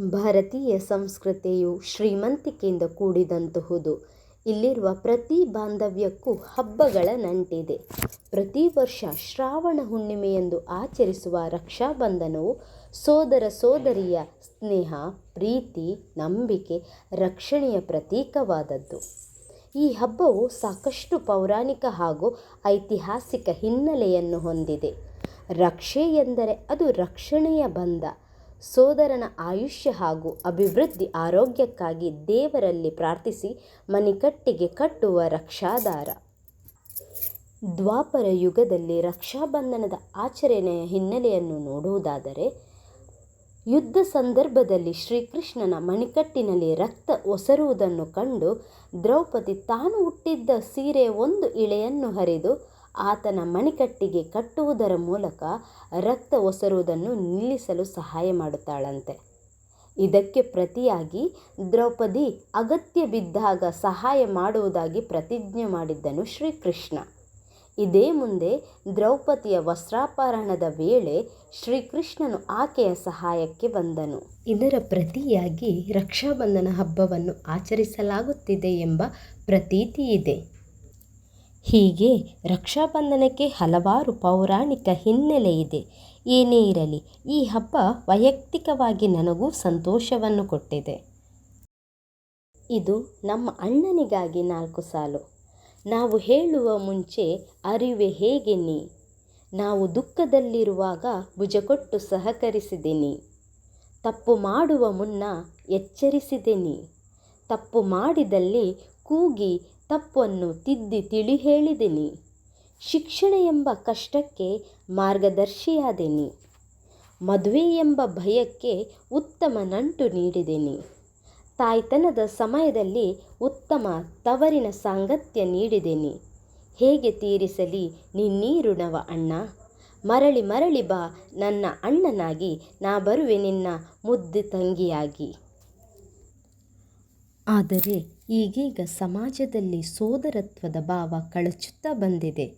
ಭಾರತೀಯ ಸಂಸ್ಕೃತಿಯು ಶ್ರೀಮಂತಿಕೆಯಿಂದ ಕೂಡಿದಂತಹುದು. ಇಲ್ಲಿರುವ ಪ್ರತಿ ಬಾಂಧವ್ಯಕ್ಕೂ ಹಬ್ಬಗಳ ನಂಟಿದೆ. ಪ್ರತಿ ವರ್ಷ ಶ್ರಾವಣ ಹುಣ್ಣಿಮೆಯೆಂದು ಆಚರಿಸುವ ರಕ್ಷಾಬಂಧನವು ಸೋದರ ಸೋದರಿಯ ಸ್ನೇಹ, ಪ್ರೀತಿ, ನಂಬಿಕೆ, ರಕ್ಷಣೆಯ ಪ್ರತೀಕವಾದದ್ದು. ಈ ಹಬ್ಬವು ಸಾಕಷ್ಟು ಪೌರಾಣಿಕ ಹಾಗೂ ಐತಿಹಾಸಿಕ ಹಿನ್ನೆಲೆಯನ್ನು ಹೊಂದಿದೆ. ರಕ್ಷೆ ಎಂದರೆ ಅದು ರಕ್ಷಣೆಯ ಬಂಧ. ಸೋದರನ ಆಯುಷ್ಯ ಹಾಗೂ ಅಭಿವೃದ್ಧಿ ಆರೋಗ್ಯಕ್ಕಾಗಿ ದೇವರಲ್ಲಿ ಪ್ರಾರ್ಥಿಸಿ ಮಣಿಕಟ್ಟಿಗೆ ಕಟ್ಟುವ ರಕ್ಷಾದಾರ. ದ್ವಾಪರ ಯುಗದಲ್ಲಿ ರಕ್ಷಾಬಂಧನದ ಆಚರಣೆಯ ಹಿನ್ನೆಲೆಯನ್ನು ನೋಡುವುದಾದರೆ, ಯುದ್ಧ ಸಂದರ್ಭದಲ್ಲಿ ಶ್ರೀಕೃಷ್ಣನ ಮಣಿಕಟ್ಟಿನಲ್ಲಿ ರಕ್ತ ಒಸರುವುದನ್ನು ಕಂಡು ದ್ರೌಪದಿ ತಾನು ಹುಟ್ಟಿದ್ದ ಸೀರೆ ಒಂದು ಇಳೆಯನ್ನು ಹರಿದು ಆತನ ಮಣಿಕಟ್ಟಿಗೆ ಕಟ್ಟುವುದರ ಮೂಲಕ ರಕ್ತ ಒಸರುವುದನ್ನು ನಿಲ್ಲಿಸಲು ಸಹಾಯ ಮಾಡುತ್ತಾಳಂತೆ. ಇದಕ್ಕೆ ಪ್ರತಿಯಾಗಿ ದ್ರೌಪದಿ ಅಗತ್ಯ ಬಿದ್ದಾಗ ಸಹಾಯ ಮಾಡುವುದಾಗಿ ಪ್ರತಿಜ್ಞೆ ಮಾಡಿದ್ದನು ಶ್ರೀಕೃಷ್ಣ. ಇದೇ ಮುಂದೆ ದ್ರೌಪದಿಯ ವಸ್ತ್ರಾಪಹರಣದ ವೇಳೆ ಶ್ರೀಕೃಷ್ಣನು ಆಕೆಯ ಸಹಾಯಕ್ಕೆ ಬಂದನು. ಇದರ ಪ್ರತಿಯಾಗಿ ರಕ್ಷಾಬಂಧನ ಹಬ್ಬವನ್ನು ಆಚರಿಸಲಾಗುತ್ತಿದೆ ಎಂಬ ಪ್ರತೀತಿ ಇದೆ. ಹೀಗೆ ರಕ್ಷಾಬಂಧನಕ್ಕೆ ಹಲವಾರು ಪೌರಾಣಿಕ ಹಿನ್ನೆಲೆ ಇದೆ. ಏನೇ ಇರಲಿ ಈ ಹಬ್ಬ ವೈಯಕ್ತಿಕವಾಗಿ ನನಗೂ ಸಂತೋಷವನ್ನು ಕೊಟ್ಟಿದೆ. ಇದು ನಮ್ಮ ಅಣ್ಣನಿಗಾಗಿ ನಾಲ್ಕು ಸಾಲು. ನಾವು ಹೇಳುವ ಮುಂಚೆ ಅರಿವೆ ಹೇಗೆ ನೀ? ನಾವು ದುಃಖದಲ್ಲಿರುವಾಗ ಭುಜಕೊಟ್ಟು ಸಹಕರಿಸಿದೆ ನೀ. ತಪ್ಪು ಮಾಡುವ ಮುನ್ನ ಎಚ್ಚರಿಸಿದೆ ನೀ. ತಪ್ಪು ಮಾಡಿದಲ್ಲಿ ಕೂಗಿ ತಪ್ಪನ್ನು ತಿದ್ದಿ ತಿಳಿ ಹೇಳಿದೆನಿ. ಶಿಕ್ಷಣ ಎಂಬ ಕಷ್ಟಕ್ಕೆ ಮಾರ್ಗದರ್ಶಿಯಾದೆನಿ. ಮದುವೆ ಎಂಬ ಭಯಕ್ಕೆ ಉತ್ತಮ ನಂಟು ನೀಡಿದೆನಿ. ತಾಯ್ತನದ ಸಮಯದಲ್ಲಿ ಉತ್ತಮ ತವರಿನ ಸಾಂಗತ್ಯ ನೀಡಿದೆನಿ. ಹೇಗೆ ತೀರಿಸಲಿ ನಿನ್ನೀ ಋಣವ ಅಣ್ಣ? ಮರಳಿ ಮರಳಿ ಬಾ, ನನ್ನ ಅಣ್ಣನಾಗಿ ನಾ ಬರುವೆ ನಿನ್ನ ಮುದ್ದು ತಂಗಿಯಾಗಿ ಆದರೆ ಈಗೀಗ ಸಮಾಜದಲ್ಲಿ ಸೋದರತ್ವದ ಭಾವ ಕಳಚುತ್ತಾ ಬಂದಿದೆ.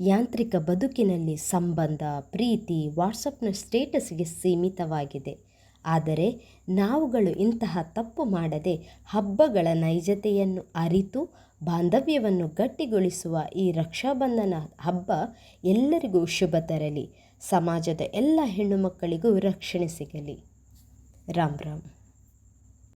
ಯಾಂತ್ರಿಕ ಬದುಕಿನಲ್ಲಿ ಸಂಬಂಧ, ಪ್ರೀತಿ, ವಾಟ್ಸಪ್ನ ಸ್ಟೇಟಸ್ಗೆ ಸೀಮಿತವಾಗಿದೆ. ಆದರೆ ನಾವುಗಳು ಇಂತಹ ತಪ್ಪು ಮಾಡದೆ ಹಬ್ಬಗಳ ನೈಜತೆಯನ್ನು ಅರಿತು ಬಾಂಧವ್ಯವನ್ನು ಗಟ್ಟಿಗೊಳಿಸುವ ಈ ರಕ್ಷಾಬಂಧನ ಹಬ್ಬ ಎಲ್ಲರಿಗೂ ಶುಭ ತರಲಿ. ಸಮಾಜದ ಎಲ್ಲ ಹೆಣ್ಣುಮಕ್ಕಳಿಗೂ ರಕ್ಷಣೆ ಸಿಗಲಿ. ರಾಮ್ ರಾಮ್.